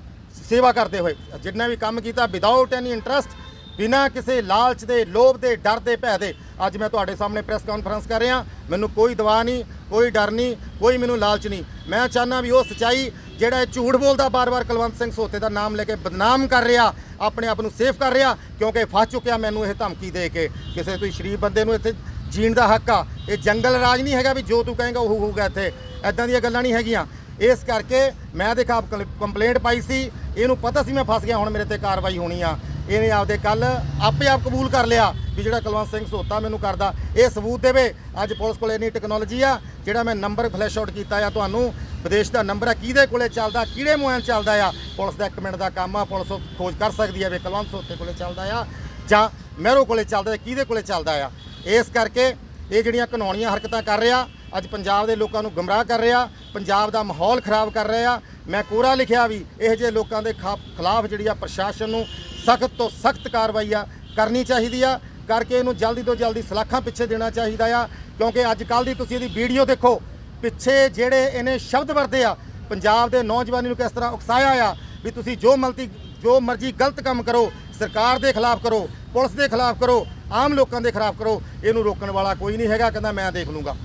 ਸੇਵਾ ਕਰਦੇ ਹੋਏ। ਜਿੰਨਾ ਵੀ ਕੰਮ ਕੀਤਾ ਵਿਦਆਊਟ ਐਨੀ ਇੰਟਰਸਟ ਬਿਨਾਂ ਕਿਸੇ ਲਾਲਚ ਦੇ, ਲੋਭ ਦੇ, ਡਰ ਦੇ, ਭੈ ਦੇ। ਅੱਜ ਮੈਂ ਤੁਹਾਡੇ ਸਾਹਮਣੇ ਪ੍ਰੈਸ ਕਾਨਫਰੰਸ ਕਰ ਰਿਹਾ। ਮੈਨੂੰ ਕੋਈ ਦਵਾ ਨਹੀਂ, ਕੋਈ ਡਰ ਨਹੀਂ, ਕੋਈ ਮੈਨੂੰ ਲਾਲਚ ਨਹੀਂ। ਮੈਂ ਚਾਹੁੰਦਾ ਵੀ ਉਹ ਸਚਾਈ ਜਿਹੜਾ ਇਹ ਝੂਠ ਬੋਲਦਾ ਬਾਰ-ਬਾਰ ਕੁਲਵੰਤ ਸਿੰਘ ਸੋਤੇ ਦਾ ਨਾਮ ਲੈ ਕੇ ਬਦਨਾਮ ਕਰ ਰਿਹਾ, ਆਪਣੇ ਆਪ ਨੂੰ ਸੇਫ ਕਰ ਰਿਹਾ, ਕਿਉਂਕਿ ਫਸ ਚੁੱਕਿਆ ਮੈਨੂੰ ਇਹ ਧਮਕੀ ਦੇ ਕੇ। ਕਿਸੇ ਤੁਸੀਂ ਸ਼ਰੀਫ ਬੰਦੇ ਨੂੰ ਇੱਥੇ ਜੀਣ ਦਾ ਹੱਕ ਆ। ਇਹ ਜੰਗਲ ਰਾਜ ਨਹੀਂ ਹੈਗਾ ਵੀ ਜੋ ਤੂੰ ਕਹੇਂਗਾ ਉਹ ਹੋਊਗਾ ਇੱਥੇ। ਐਦਾਂ ਦੀਆਂ ਗੱਲਾਂ ਨਹੀਂ ਹੈਗੀਆਂ। ਇਸ ਕਰਕੇ ਮੈਂ ਦੇ ਖਿਲਾਫ ਕੰਪਲੇਂਟ ਪਾਈ ਸੀ ਇਹਨੂੰ ਪਤਾ ਸੀ ਮੈਂ ਫਸ ਗਿਆ, ਹੁਣ ਮੇਰੇ ਤੇ ਕਾਰਵਾਈ ਹੋਣੀ ਆ। ਇਹਨੇ ਆਪਦੇ ਕੱਲ ਆਪੇ ਆਪ ਕਬੂਲ ਕਰ ਲਿਆ ਵੀ ਜਿਹੜਾ ਕੁਲਵੰਤ ਸਿੰਘ ਸੋਤਾ ਮੈਨੂੰ ਕਰਦਾ। ਇਹ ਸਬੂਤ ਦੇਵੇ। ਅੱਜ ਪੁਲਿਸ ਕੋਲ ਇੰਨੀ ਟੈਕਨੋਲੋਜੀ ਆ, ਜਿਹੜਾ ਮੈਂ ਨੰਬਰ ਫਲੈਸ਼ ਆਊਟ ਕੀਤਾ ਆ ਤੁਹਾਨੂੰ। ਵਿਦੇਸ਼ ਦਾ ਨੰਬਰ ਆ, ਕਿਹਦੇ ਕੋਲੇ ਚੱਲਦਾ, ਕਿਹੜੇ ਮੋਬਾਈਲ ਚੱਲਦਾ ਆ। ਪੁਲਿਸ ਦਾ 1 ਮਿੰਟ ਦਾ ਕੰਮ ਆ, ਪੁਲਿਸ ਉਹ ਖੋਜ ਕਰ ਸਕਦੀ ਆ ਵੀ ਕੁਲਵੰਤ ਸੋਤੇ ਕੋਲੇ ਚੱਲਦਾ ਆ ਜਾਂ ਮਹਿਰੋ ਕੋਲੇ ਚੱਲਦਾ ਕਿਹਦੇ ਕੋਲੇ ਚੱਲਦਾ ਆ। ਇਸ ਕਰਕੇ ਇਹ ਜਿਹੜੀਆਂ ਕਾਨੂੰਨੀਆਂ ਹਰਕਤਾਂ ਕਰ ਰਿਹਾ ਅੱਜ ਪੰਜਾਬ ਦੇ ਲੋਕਾਂ ਨੂੰ ਗਮਰਾਹ ਕਰ ਰਿਹਾ, ਪੰਜਾਬ ਦਾ ਮਾਹੌਲ ਖਰਾਬ ਕਰ ਰਿਹਾ। ਮੈਂ ਕੋਰਾ ਲਿਖਿਆ ਵੀ ਇਹੋ ਜਿਹੇ ਲੋਕਾਂ ਦੇ ਖਾ- ਖਿਲਾਫ ਜਿਹੜੀ ਆ ਪ੍ਰਸ਼ਾਸਨ ਨੂੰ ਸਖਤ ਤੋਂ ਸਖਤ ਕਾਰਵਾਈ ਆ ਕਰਨੀ ਚਾਹੀਦੀ ਆ, ਕਰਕੇ ਇਹਨੂੰ ਜਲਦੀ ਤੋਂ ਜਲਦੀ ਸਲਾਖਾਂ ਪਿੱਛੇ ਦੇਣਾ ਚਾਹੀਦਾ ਆ। ਕਿਉਂਕਿ ਅੱਜ ਕੱਲ ਦੀ ਤੁਸੀਂ ਇਹਦੀ ਵੀਡੀਓ ਦੇਖੋ, ਪਿੱਛੇ ਜਿਹੜੇ ਇਹਨੇ ਸ਼ਬਦ ਵਰਤੇ ਆ, ਪੰਜਾਬ ਦੇ ਨੌਜਵਾਨੀ ਨੂੰ ਕਿਸ ਤਰ੍ਹਾਂ ਉਕਸਾਇਆ ਆ ਵੀ ਤੁਸੀਂ ਜੋ ਮਲਤੀ, ਜੋ ਮਰਜ਼ੀ ਗਲਤ ਕੰਮ ਕਰੋ, ਸਰਕਾਰ ਦੇ ਖਿਲਾਫ ਕਰੋ, ਪੁਲਿਸ ਦੇ ਖਿਲਾਫ ਕਰੋ, ਆਮ ਲੋਕਾਂ ਦੇ ਖਿਲਾਫ ਕਰੋ, ਇਹਨੂੰ ਰੋਕਣ ਵਾਲਾ ਕੋਈ ਨਹੀਂ ਹੈਗਾ, ਕਹਿੰਦਾ ਮੈਂ ਦੇਖ ਲੂੰਗਾ।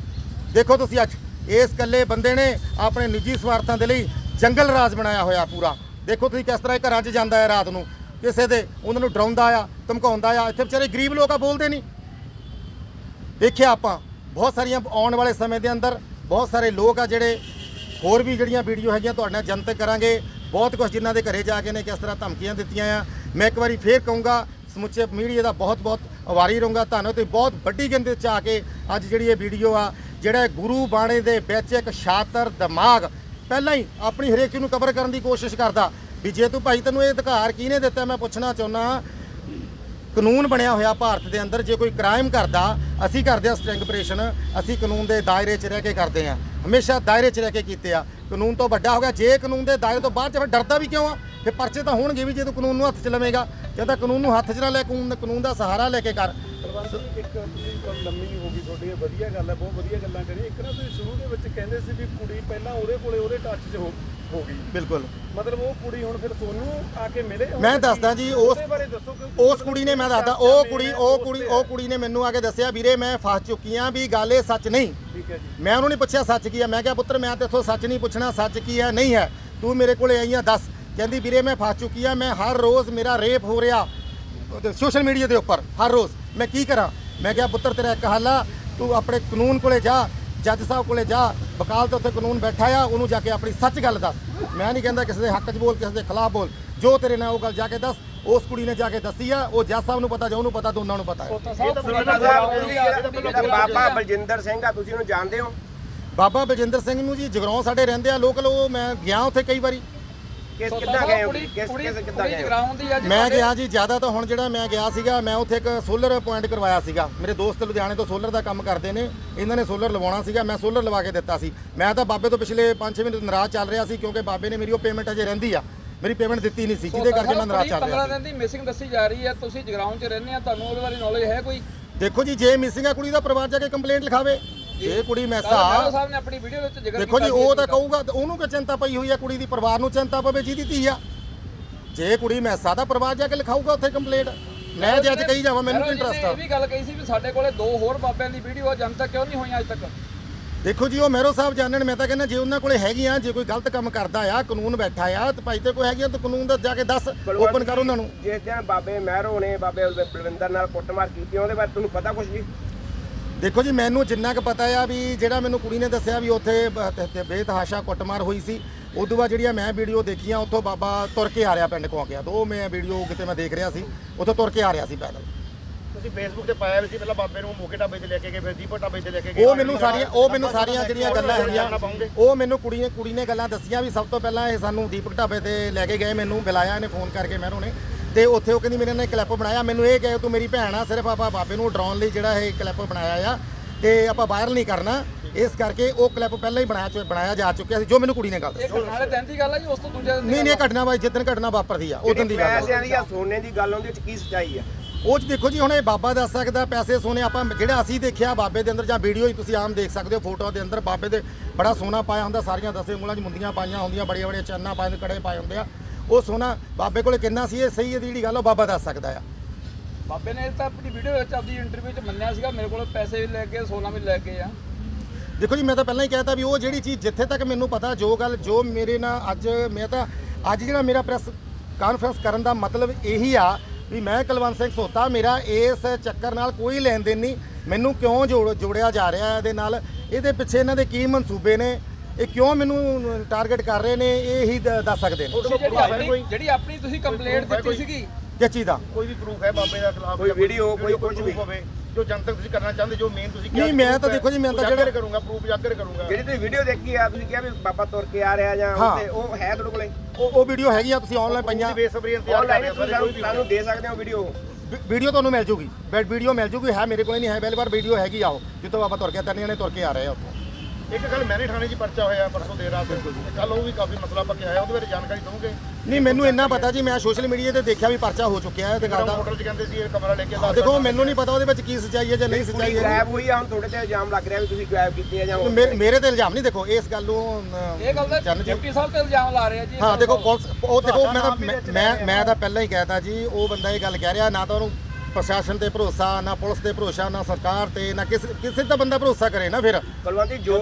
ਦੇਖੋ ਤੁਸੀਂ ਅੱਜ ਇਸ ਇਕੱਲੇ ਬੰਦੇ ਨੇ ਆਪਣੇ ਨਿੱਜੀ ਸਵਾਰਥਾਂ ਦੇ ਲਈ ਜੰਗਲ ਰਾਜ ਬਣਾਇਆ ਹੋਇਆ ਪੂਰਾ। ਦੇਖੋ ਤੁਸੀਂ ਕਿਸ ਤਰ੍ਹਾਂ ਇਹ ਘਰਾਂ 'ਚ ਜਾਂਦਾ ਹੈ ਰਾਤ ਨੂੰ। ਕਿਸੇ ਦੇ ਉਹਨਾਂ ਨੂੰ ਡਰਾਉਂਦਾ ਆ, ਧਮਕਾਉਂਦਾ ਆ, ਇੱਥੇ ਵਿਚਾਰੇ ਗਰੀਬ ਲੋਕ ਆ, ਬੋਲਦੇ ਨਹੀਂ। ਦੇਖਿਆ ਆਪਾਂ, ਬਹੁਤ ਸਾਰੀਆਂ ਆਉਣ ਵਾਲੇ ਸਮੇਂ ਦੇ ਅੰਦਰ ਬਹੁਤ ਸਾਰੇ ਲੋਕ ਆ ਜਿਹੜੇ ਹੋਰ ਵੀ ਜਿਹੜੀਆਂ ਵੀਡੀਓ ਹੈਗੀਆਂ ਤੁਹਾਡੇ ਨਾਲ ਜਨਤਕ ਕਰਾਂਗੇ। ਬਹੁਤ ਕੁਝ ਜਿਨ੍ਹਾਂ ਦੇ ਘਰੇ ਜਾ ਕੇ ਨੇ ਕਿਸ ਤਰ੍ਹਾਂ ਧਮਕੀਆਂ ਦਿੱਤੀਆਂ ਆ। ਮੈਂ ਇੱਕ ਵਾਰੀ ਫੇਰ ਕਹੂੰਗਾ, ਸਮੁੱਚੇ ਮੀਡੀਆ ਦਾ ਬਹੁਤ ਬਹੁਤ ਆਭਾਰੀ ਰਹੂੰਗਾ। ਤੁਹਾਨੂੰ ਤੇ ਬਹੁਤ ਵੱਡੀ ਗਿਣਤੀ 'ਚ ਆ ਕੇ ਅੱਜ ਜਿਹੜੀ ਇਹ ਵੀਡੀਓ ਆ ਜਿਹੜਾ ਗੁਰੂ ਬਾਣੀ ਦੇ ਵਿੱਚ ਇੱਕ ਸ਼ਾਤਰ ਦਿਮਾਗ ਪਹਿਲਾਂ ਹੀ ਆਪਣੀ ਹਰੇਕ ਚੀਜ਼ ਨੂੰ ਕਵਰ ਕਰਨ ਦੀ ਕੋਸ਼ਿਸ਼ ਕਰਦਾ। ਵੀ ਜੇ ਤੂੰ ਭਾਈ ਤੈਨੂੰ ਇਹ ਅਧਿਕਾਰ ਕਿਹਨੇ ਦਿੱਤਾ? ਮੈਂ ਪੁੱਛਣਾ ਚਾਹੁੰਦਾ ਕਾਨੂੰਨ ਬਣਿਆ ਹੋਇਆ ਭਾਰਤ ਦੇ ਅੰਦਰ, ਜੇ ਕੋਈ ਕ੍ਰਾਈਮ ਕਰਦਾ, ਅਸੀਂ ਕਰਦੇ ਆ ਸਟ੍ਰਿੰਗ ਆਪਰੇਸ਼ਨ ਅਸੀਂ ਕਾਨੂੰਨ ਦੇ ਦਾਇਰੇ 'ਚ ਰਹਿ ਕੇ ਕਰਦੇ ਆ ਹਮੇਸ਼ਾ ਦਾਇਰੇ 'ਚ ਰਹਿ ਕੇ ਕੀਤੇ ਆ। ਕਾਨੂੰਨ ਤੋਂ ਵੱਡਾ ਹੋ ਗਿਆ। ਜੇ ਕਾਨੂੰਨ ਦੇ ਦਾਇਰੇ ਤੋਂ ਬਾਹਰ ਚ ਫਿਰ ਡਰਦਾ ਵੀ ਕਿਉਂ ਆ? ਫਿਰ ਪਰਚੇ ਤਾਂ ਹੋਣਗੇ ਵੀ ਜੇ ਤੂੰ ਕਾਨੂੰਨ ਨੂੰ ਹੱਥ 'ਚ ਲਵੇਂਗਾ। ਕਹਿੰਦਾ ਕਾਨੂੰਨ ਨੂੰ ਹੱਥ 'ਚ ਨਾ ਲੈ, ਕਾਨੂੰਨ ਕਾਨੂੰਨ ਦਾ ਸਹਾਰਾ ਲੈ ਕੇ ਕਰ। ਪ੍ਰਬੰਧ ਇੱਕ ਤੁਸੀਂ ਗੱਲ ਲੰਮੀ ਹੋ ਗਈ ਤੁਹਾਡੀ ਇਹ ਵਧੀਆ ਗੱਲ ਹੈ ਬਹੁਤ ਵਧੀਆ ਗੱਲਾਂ ਕਰੀ ਇੱਕ ਨਾ ਤੁਸੀਂ ਸ਼ੁਰੂ ਦੇ ਵਿੱਚ ਕਹਿੰਦੇ ਸੀ ਵੀ ਕੁੜੀ ਪਹਿਲਾਂ ਉਹਦੇ ਕੋਲੇ ਉਹਦੇ ਟੱਚ 'ਚ ਹੋ ਹੋ ਗਈ। ਬਿਲਕੁਲ। ਮਤਲਬ ਉਹ ਕੁੜੀ ਹੁਣ ਫਿਰ ਸੋਨੂੰ ਆ ਕੇ ਮਿਲੇ? ਹੁਣ ਮੈਂ ਦੱਸਦਾ ਜੀ ਉਸ ਉਹਦੇ ਬਾਰੇ ਦੱਸੋ ਕਿ ਉਸ ਕੁੜੀ ਨੇ ਮੈਂ ਦੱਸਦਾ ਉਹ ਕੁੜੀ ਉਹ ਕੁੜੀ ਉਹ ਕੁੜੀ ਨੇ ਮੈਨੂੰ ਆ ਕੇ ਦੱਸਿਆ ਵੀਰੇ ਮੈਂ ਫਸ ਚੁੱਕੀ ਆ ਵੀ ਗੱਲ ਇਹ ਸੱਚ ਨਹੀਂ। ਠੀਕ ਹੈ ਜੀ। ਮੈਂ ਉਹਨੂੰ ਨਹੀਂ ਪੁੱਛਿਆ ਸੱਚ ਕੀ ਹੈ ਮੈਂ ਕਿਹਾ ਪੁੱਤਰ ਮੈਂ ਤੇਥੋਂ ਸੱਚ ਨਹੀਂ ਪੁੱਛਣਾ ਸੱਚ ਕੀ ਹੈ ਨਹੀਂ ਹੈ। ਤੂੰ ਮੇਰੇ ਕੋਲੇ ਆਈ ਆ ਦੱਸ। ਕਹਿੰਦੀ ਵੀਰੇ ਮੈਂ ਫਸ ਚੁੱਕੀ ਆ ਮੈਂ ਹਰ ਰੋਜ਼ ਮੇਰਾ ਰੇਪ ਹੋ ਰਿਹਾ। ਸੋਸ਼ਲ ਮੀਡੀਆ ਦੇ ਉੱਪਰ ਹਰ ਰੋਜ਼। ਮੈਂ ਕੀ ਕਰਾਂ? ਮੈਂ ਕਿਹਾ ਪੁੱਤਰ ਤੇਰਾ ਇੱਕ ਹੱਲ ਆ। ਤੂੰ ਆਪਣੇ ਕਾਨੂੰਨ ਕੋਲੇ ਜਾ ਜੱਜ ਸਾਹਿਬ ਕੋਲੇ ਜਾ ਵਕਾਲ ਤੇ ਉੱਥੇ ਕਾਨੂੰਨ ਬੈਠਾ ਆ ਉਹਨੂੰ ਜਾ ਕੇ ਆਪਣੀ ਸੱਚ ਗੱਲ ਦੱਸ। ਮੈਂ ਨਹੀਂ ਕਹਿੰਦਾ ਕਿਸੇ ਦੇ ਹੱਕ 'ਚ ਬੋਲ ਕਿਸੇ ਦੇ ਖਿਲਾਫ ਬੋਲ। ਜੋ ਤੇਰੇ ਨਾਲ ਉਹ ਗੱਲ ਜਾ ਕੇ ਦੱਸ ਉਸ ਕੁੜੀ ਨੇ ਜਾ ਕੇ ਦੱਸੀ ਆ ਉਹ ਜੱਜ ਸਾਹਿਬ ਨੂੰ ਪਤਾ ਜਾਂ ਉਹਨੂੰ ਪਤਾ ਦੋਨਾਂ ਨੂੰ ਪਤਾ ਹੈ। ਬਾਬਾ ਬਲਜਿੰਦਰ ਸਿੰਘ ਆ ਤੁਸੀਂ ਉਹਨੂੰ ਜਾਣਦੇ ਹੋ? ਬਾਬਾ ਬਲਜਿੰਦਰ ਸਿੰਘ ਨੂੰ ਜੀ ਜਗਰਾਉਂ ਸਾਡੇ ਰਹਿੰਦੇ ਆ ਲੋਕਲ ਉਹ ਮੈਂ ਗਿਆ ਉੱਥੇ ਕਈ ਵਾਰੀ। ਕਿਸ ਸੋਤਾ ਕਿੱਦਾਂ ਗਏ ਹੋ? ਕੁੜੀ ਕਿਸ ਕੁੜੀ ਕਿਸ ਕਿੱਦਾਂ ਕੁੜੀ ਗਏ ਹੋ? ਜਗਰਾਉਂ ਦੀ ਅੱਜ ਮੈਂ ਗਿਆ ਜੀ ਜ਼ਿਆਦਾ ਤਾਂ ਹੁਣ ਜਿਹੜਾ ਮੈਂ ਗਿਆ ਸੀਗਾ ਮੈਂ ਉੱਥੇ ਇੱਕ ਸੋਲਰ ਪੁਆਇੰਟ ਕਰਵਾਇਆ ਸੀਗਾ। ਮੇਰੇ ਦੋਸਤ ਲੁਧਿਆਣੇ ਤੋਂ ਸੋਲਰ ਦਾ ਕੰਮ ਕਰਦੇ ਨੇ ਇਹਨਾਂ ਨੇ ਸੋਲਰ ਲਵਾਉਣਾ ਸੀਗਾ ਮੈਂ ਸੋਲਰ ਲਵਾ ਕੇ ਦਿੱਤਾ ਸੀ। ਮੈਂ ਤਾਂ ਬਾਬੇ ਤੋਂ ਪਿਛਲੇ 5-6 ਮਹੀਨੇ ਤੋਂ ਨਾਰਾਜ਼ ਚੱਲ ਰਿਹਾ ਸੀ ਕਿਉਂਕਿ ਬਾਬੇ ਨੇ ਮੇਰੀ ਉਹ ਪੇਮੈਂਟ ਅਜੇ ਰਹਿੰਦੀ ਆ। ਮੇਰੀ ਪੇਮੈਂਟ ਦਿੱਤੀ ਨਹੀਂ ਸੀ ਜਿਹਦੇ ਕਰਕੇ ਮੈਂ ਨਾਰਾਜ਼ ਚੱਲ ਰਿਹਾ 15 ਸੀ। ਦਿਨ ਦੀ ਮਿਸਿੰਗ ਦੱਸੀ ਜਾ ਰਹੀ ਹੈ ਤੁਸੀਂ ਜਗਰਾਉਂ 'ਚ ਰਹਿੰਦੇ ਆ ਤੁਹਾਨੂੰ ਉਹਦੇ ਬਾਰੇ ਨੌਲੇਜ ਹੈ ਕੋਈ? ਦੇਖੋ ਜੀ ਜੇ ਮਿਸਿੰਗ ਆ ਕੁੜੀ ਦਾ ਪਰਿਵਾਰ ਜਾ ਕੇ ਕੰਪਲੇਂਟ ਲਿਖਾਵੇ। ਜੇ ਕੁੜੀ ਮੈਸਾ ਸਾਹਿਬ ਨੇ ਆਪਣੀ ਵੀਡੀਓ ਵਿੱਚ ਜ਼ਿਕਰ ਦੇਖੋ ਜੀ ਉਹ ਤਾਂ ਕਹੂਗਾ ਉਹਨੂੰ ਕਿ ਚਿੰਤਾ ਪਈ ਹੋਈ ਆ ਕੁੜੀ ਦੀ? ਪਰਿਵਾਰ ਨੂੰ ਚਿੰਤਾ ਪਵੇ ਜਿਹਦੀ ਧੀ ਆ। ਜੇ ਕੁੜੀ ਮੈਸਾ ਦਾ ਪਰਿਵਾਰ ਜਾ ਕੇ ਲਿਖਾਊਗਾ ਉੱਥੇ ਕੰਪਲੇਂਟ। ਮੈਂ ਜੇ ਅੱਜ ਕਹੀ ਜਾਵਾਂ ਮੈਨੂੰ ਇੰਟਰਸਟ ਆ? ਇਹ ਵੀ ਗੱਲ ਕਹੀ ਸੀ ਵੀ ਸਾਡੇ ਕੋਲੇ ਦੋ ਹੋਰ ਬਾਬਿਆਂ ਦੀ ਵੀਡੀਓ ਜਨਤਕ ਕਿਉਂ ਨਹੀਂ ਹੋਈਆਂ ਅੱਜ ਤੱਕ? ਦੇਖੋ ਜੀ ਉਹ ਮਹਿਰੋ ਸਾਹਿਬ ਜਾਣਨ ਮੈਂ ਤਾਂ ਕਹਿੰਦਾ ਜੇ ਉਹਨਾਂ ਕੋਲੇ ਹੈਗੀਆਂ ਜੇ ਕੋਈ ਗਲਤ ਕੰਮ ਕਰਦਾ ਆ ਕਾਨੂੰਨ ਬੈਠਾ ਆ ਤੇ ਭਾਈ ਤੇ ਕੋਈ ਹੈਗੀਆਂ ਤਾਂ ਕਾਨੂੰਨ ਦਾ ਜਾ ਕੇ ਦੱਸ ਓਪਨ ਕਰ ਉਹਨਾਂ ਨੂੰ। ਜਿਸ ਦਿਨ ਬਾਬੇ ਮਹਿਰੋ ਨੇ ਬਾਬੇ ਬਲਵਿੰਦਰ ਨਾਲ ਕੁੱਟਮਾਰ ਕੀਤੀ ਉਹਦੇ ਬਾਰੇ ਤੁਹਾਨੂੰ ਪਤਾ ਕੁਝ ਜੀ? ਦੇਖੋ ਜੀ ਮੈਨੂੰ ਜਿੰਨਾ ਕੁ ਪਤਾ ਆ ਵੀ ਜਿਹੜਾ ਮੈਨੂੰ ਕੁੜੀ ਨੇ ਦੱਸਿਆ ਵੀ ਉੱਥੇ ਬ- ਤੇ- ਤੇ ਬੇਤਹਾਸ਼ਾ ਕੁੱਟਮਾਰ ਹੋਈ ਸੀ ਉਦੋਂ ਬਾਅਦ ਜਿਹੜੀਆਂ ਮੈਂ ਵੀਡੀਓ ਦੇਖੀਆਂ ਉੱਥੋਂ ਬਾਬਾ ਤੁਰ ਕੇ ਆ ਰਿਹਾ ਪਿੰਡ ਕੋਲ ਗਿਆ ਤੇ ਉਹ ਮੈਂ ਵੀਡੀਓ ਕਿਤੇ ਮੈਂ ਦੇਖ ਰਿਹਾ ਸੀ ਉੱਥੋਂ ਤੁਰ ਕੇ ਆ ਰਿਹਾ ਸੀ ਪੈਦਲ ਤੁਸੀਂ ਫੇਸਬੁੱਕ ਤੇ ਪਾਇਆ ਵੀ ਸੀ ਪਹਿਲਾਂ ਬਾਬੇ ਨੂੰ ਮੋਕੇ ਢਾਬੇ ਤੇ ਲੈ ਕੇ ਗਏ ਫਿਰ ਦੀਪੋ ਢਾਬੇ ਤੇ ਲੈ ਕੇ ਗਏ ਉਹ ਮੈਨੂੰ ਸਾਰੀਆਂ ਉਹ ਮੈਨੂੰ ਸਾਰੀਆਂ ਜਿਹੜੀਆਂ ਗੱਲਾਂ ਹੈਗੀਆਂ ਉਹ ਮੈਨੂੰ ਕੁੜੀ ਨੇ ਕੁੜੀ ਨੇ ਗੱਲਾਂ ਦੱਸੀਆਂ ਵੀ ਸਭ ਤੋਂ ਪਹਿਲਾਂ ਇਹ ਸਾਨੂੰ ਦੀਪਕ ਢਾਬੇ ਤੇ ਲੈ ਕੇ ਗਏ ਮੈਨੂੰ ਬੁਲਾਇਆ ਇਹਨੇ ਫੋਨ ਕਰਕੇ ਮਹਿਰੋਂ ਨੇ ਤੇ ਉੱਥੇ ਉਹ ਕਹਿੰਦੀ ਮੇਰੇ ਨਾਲ ਕਲਿੱਪ ਬਣਾਇਆ ਮੈਨੂੰ ਇਹ ਕਹੇ ਤੂੰ ਮੇਰੀ ਭੈਣ ਆ ਸਿਰਫ ਆਪਾਂ ਬਾਬੇ ਨੂੰ ਡਰਾਉਣ ਲਈ ਜਿਹੜਾ ਇਹ ਕਲਿੱਪ ਬਣਾਇਆ ਆ ਤੇ ਆਪਾਂ ਵਾਇਰਲ ਨਹੀਂ ਕਰਨਾ। ਇਸ ਕਰਕੇ ਉਹ ਕਲਿੱਪ ਪਹਿਲਾਂ ਹੀ ਬਣਾਇਆ ਚੁ- ਬਣਾਇਆ ਜਾ ਚੁੱਕਿਆ ਸੀ ਜੋ ਮੈਨੂੰ ਕੁੜੀ ਨੇ ਗੱਲ ਦੱਸੀ। ਵਾਲੇ ਦਿਨ ਦੀ ਗੱਲ ਹੈ ਜੀ ਉਸ ਤੋਂ ਦੂਜੇ ਨਹੀਂ ਨਹੀਂ ਇਹ ਆ? ਘਟਨਾ ਬਾਈ ਜਿੱਦਣ ਘਟਨਾ ਵਾਪਰਦੀ ਆ ਉਦੋਂ ਦੀ ਗੱਲ ਆ। ਪੈਸਿਆਂ ਦੀ ਜਾਂ ਸੋਨੇ ਦੀ ਗੱਲ ਹੁੰਦੀ ਉਹ ਚ ਕੀ ਸੱਚਾਈ ਆ? ਉਹ 'ਚ ਦੇਖੋ ਜੀ ਹੁਣ ਇਹ ਬਾਬਾ ਦੱਸ ਸਕਦਾ ਪੈਸੇ ਸੋਨੇ ਆਪਾਂ ਜਿਹੜਾ ਅਸੀਂ ਦੇਖਿਆ ਬਾਬੇ ਦੇ ਅੰਦਰ ਜਾਂ ਵੀਡੀਓ ਹੀ ਤੁਸੀਂ ਆਮ ਦੇਖ ਸਕਦੇ ਹੋ ਫੋਟੋਆਂ ਦੇ ਅੰਦਰ ਬਾਬੇ ਦੇ ਬੜਾ ਸੋਨਾ ਪਾਇਆ ਹੁੰਦਾ ਸਾਰੀਆਂ ਦਸੇ ਉਂਗਲਾਂ 'ਚ ਮੁੰਦੀਆਂ ਪਾਈਆਂ ਹੁੰਦੀਆਂ ਬੜੀਆਂ ਬੜੀਆਂ ਚੰਨਾ ਪਾਏ ਹੁੰਦੇ ਕੜੇ ਪਾਏ ਹੁੰਦੇ ਆ। ਉਹ ਸੋਨਾ ਬਾਬੇ ਕੋਲੇ ਕਿੰਨਾ ਸੀ ਇਹ ਸਹੀ ਹੈ ਜਿਹੜੀ ਗੱਲ ਉਹ ਬਾਬਾ ਦੱਸ ਸਕਦਾ ਆ। ਬਾਬੇ ਨੇ ਤਾਂ ਆਪਣੀ ਵੀਡੀਓ ਵਿੱਚ ਆਪਦੀ ਇੰਟਰਵਿਊ 'ਚ ਮੰਨਿਆ ਸੀਗਾ ਮੇਰੇ ਕੋਲ ਪੈਸੇ ਵੀ ਲੈ ਕੇ ਸੋਨਾ ਵੀ ਲੈ ਕੇ ਆ। ਦੇਖੋ ਜੀ ਮੈਂ ਤਾਂ ਪਹਿਲਾਂ ਹੀ ਕਹਿਤਾ ਵੀ ਉਹ ਜਿਹੜੀ ਚੀਜ਼ ਜਿੱਥੇ ਤੱਕ ਮੈਨੂੰ ਪਤਾ ਜੋ ਗੱਲ ਜੋ ਮੇਰੇ ਨਾਲ ਅੱਜ ਮੈਂ ਤਾਂ ਅੱਜ ਜਿਹੜਾ ਮੇਰਾ ਪ੍ਰੈਸ ਕਾਨਫਰੰਸ ਕਰਨ ਦਾ ਮਤਲਬ ਇਹੀ ਆ ਵੀ ਮੈਂ ਕੁਲਵੰਤ ਸਿੰਘ ਸੋਤਾ ਮੇਰਾ ਇਸ ਚੱਕਰ ਨਾਲ ਕੋਈ ਲੈਣ ਦੇਣ ਨਹੀਂ। ਮੈਨੂੰ ਕਿਉਂ ਜੋੜ ਜੋੜਿਆ ਜਾ ਰਿਹਾ ਇਹਦੇ ਨਾਲ? ਇਹਦੇ ਪਿੱਛੇ ਇਹਨਾਂ ਦੇ ਕੀ ਮਨਸੂਬੇ ਨੇ? ਇਹ ਕਿਉਂ ਮੈਨੂੰ ਟਾਰਗੇਟ ਕਰ ਰਹੇ ਨੇ ਇਹ ਹੀ ਦ- ਦੱਸ ਸਕਦੇ ਨੇ। ਜਿਹੜੀ ਆਪਣੀ ਜਿਹੜੀ ਆਪਣੀ ਤੁਸੀਂ ਕੰਪਲੇਂਟ ਦਿੱਤੀ ਸੀਗੀ? ਕਿਸ ਚੀਜ਼ ਦਾ। ਕੋਈ ਵੀ ਪ੍ਰੂਫ ਹੈ ਬਾਬੇ ਦਾ ਖਿਲਾਫ ਕੋਈ ਵੀਡੀਓ, ਕੋਈ ਕੁਝ ਵੀ। ਹੋਵੇ ਜੋ ਜਨਤਕ ਤੁਸੀਂ ਕਰਨਾ ਚਾਹੁੰਦੇ ਜੋ ਮੇਨ ਤੁਸੀਂ ਨਹੀਂ, ਮੈਂ ਤਾਂ ਦੇਖੋ ਜੀ, ਮੈਂ ਤਾਂ ਜਿਹੜਾ ਕਰੂੰਗਾ ਪ੍ਰੂਫ ਜਾਗਰ ਕਰੂੰਗਾ। ਜਿਹੜੀ ਤੁਸੀਂ ਵੀਡੀਓ ਦੇਖੀ ਆ ਤੁਸੀਂ ਕਿਹਾ ਵੀ ਬਾਬਾ ਤੁਰ ਕੇ ਆ ਰਿਹਾ ਜਾਂ ਹਾਂ। ਉੱਥੇ ਉਹ ਹੈ ਤੁਹਾਡੇ ਕੋਲੇ? ਉਹ ਉਹ ਵੀਡੀਓ ਹੈਗੀ ਆ ਤੁਸੀਂ ਆਨਲਾਈਨ ਪਈਆਂ। ਬੇਸਬਰੀ ਇੰਤਜ਼ਾਰ ਕਰ ਰਹੇ ਆਨਲਾਈਨ ਹੋ ਤੁਸੀਂ ਸਾਨੂੰ ਸਾਨੂੰ ਦੇ ਸਕਦੇ ਹੋ ਵੀਡੀਓ ਵੀ- ਵੀਡੀਓ ਤੁਹਾਨੂੰ ਮਿਲ ਜੂਗੀ। ਬੈਟ ਵੀਡੀਓ ਮਿਲ ਜੂਗੀ ਹੈ ਮੇਰੇ ਕੋਲ ਨਹੀਂ ਹੈ ਪਹਿਲੀ ਵਾਰ ਵੀਡੀਓ ਹੈਗੀ ਆ ਉਹ। ਜਿੱਥੋਂ ਆਪਾਂ ਤੁਰ ਕੇ ਤਿੰਨ ਜਣੇ ਤੁਰ ਕੇ ਆ ਰਹੇ ਆ ਉੱਥੋਂ। ਇੱਕ ਗੱਲ ਮੈਨੇ ਥਾਣੇ 'ਚ ਪਰਚਾ ਹੋਇਆ ਪਰਸੋਂ ਦੇਰ ਰਾਤ। ਕੱਲ ਉਹ ਵੀ ਕਾਫੀ ਮਸਲਾ ਪੱਕਿਆ ਹੋਇਆ ਉਹਦੇ ਬਾਰੇ ਜਾਣਕਾਰੀ ਦਵੋਗੇ ਨਹੀਂ ਮੈਨੂੰ ਇੰਨਾ ਪਤਾ ਜੀ ਮੈਂ ਸੋਸ਼ਲ ਮੀਡੀਆ ਤੇ ਦੇਖਿਆ ਵੀ ਪਰਚਾ ਹੋ ਚੁੱਕਿਆ ਹੈ ਤੇ ਗੱਲ ਦਾ ਹੋਟਲ 'ਚ ਕਹਿੰਦੇ ਸੀ ਇਹ ਕਮਰਾ ਲੈ ਕੇ ਆਹ ਦੇਖੋ ਮੈਨੂੰ ਨਹੀਂ ਪਤਾ ਉਹਦੇ ਵਿੱਚ ਕੀ ਸੱਚਾਈ ਹੈ ਜਾਂ ਨਹੀਂ ਸੱਚਾਈ ਹੈ ਗਾਇਬ ਹੋਈ ਆ ਹੁਣ ਤੁਹਾਡੇ ਤੇ ਇਲਜ਼ਾਮ ਲੱਗ ਰਿਹਾ ਵੀ ਤੁਸੀਂ ਗਾਇਬ ਕੀਤੀ ਹੈ ਜਾਂ। ਮੇਰੇ ਤੇ ਇਲਜ਼ਾਮ ਨਹੀਂ ਦੇਖੋ ਇਸ ਗੱਲ ਨੂੰ ਇਹ ਗੱਲ ਦਾ ਡਿਪਟੀ ਸਾਹਿਬ ਤੇ ਇਲਜ਼ਾਮ ਲਾ ਰਹੇ ਆ ਜੀ ਹਾਂ ਦੇਖੋ ਪੁਲਿਸ ਉਹ ਦੇਖੋ ਮੈਂ ਮੈਂ- ਮੈਂ ਤਾਂ ਪਹਿਲਾਂ ਹੀ ਕਹਿਤਾ ਜੀ ਉਹ ਬੰਦਾ ਇਹ ਗੱਲ ਕਹਿ ਰਿਹਾ ਨਾ ਤਾਂ ਉਹਨੂੰ ਪ੍ਰਸ਼ਾਸਨ ਤੇ ਭਰੋਸਾ ਨਾ ਪੁਲਿਸ ਤੇ ਭਰੋਸਾ ਨਾ ਸਰਕਾਰ ਤੇ ਨਾ ਕਿਸੇ ਕਿਸੇ ਤੇ ਬੰਦਾ ਭਰੋਸਾ ਕਰੇ ਨਾ ਫਿਰ। ਬਲਵੰਤ ਜੀ ਜੋ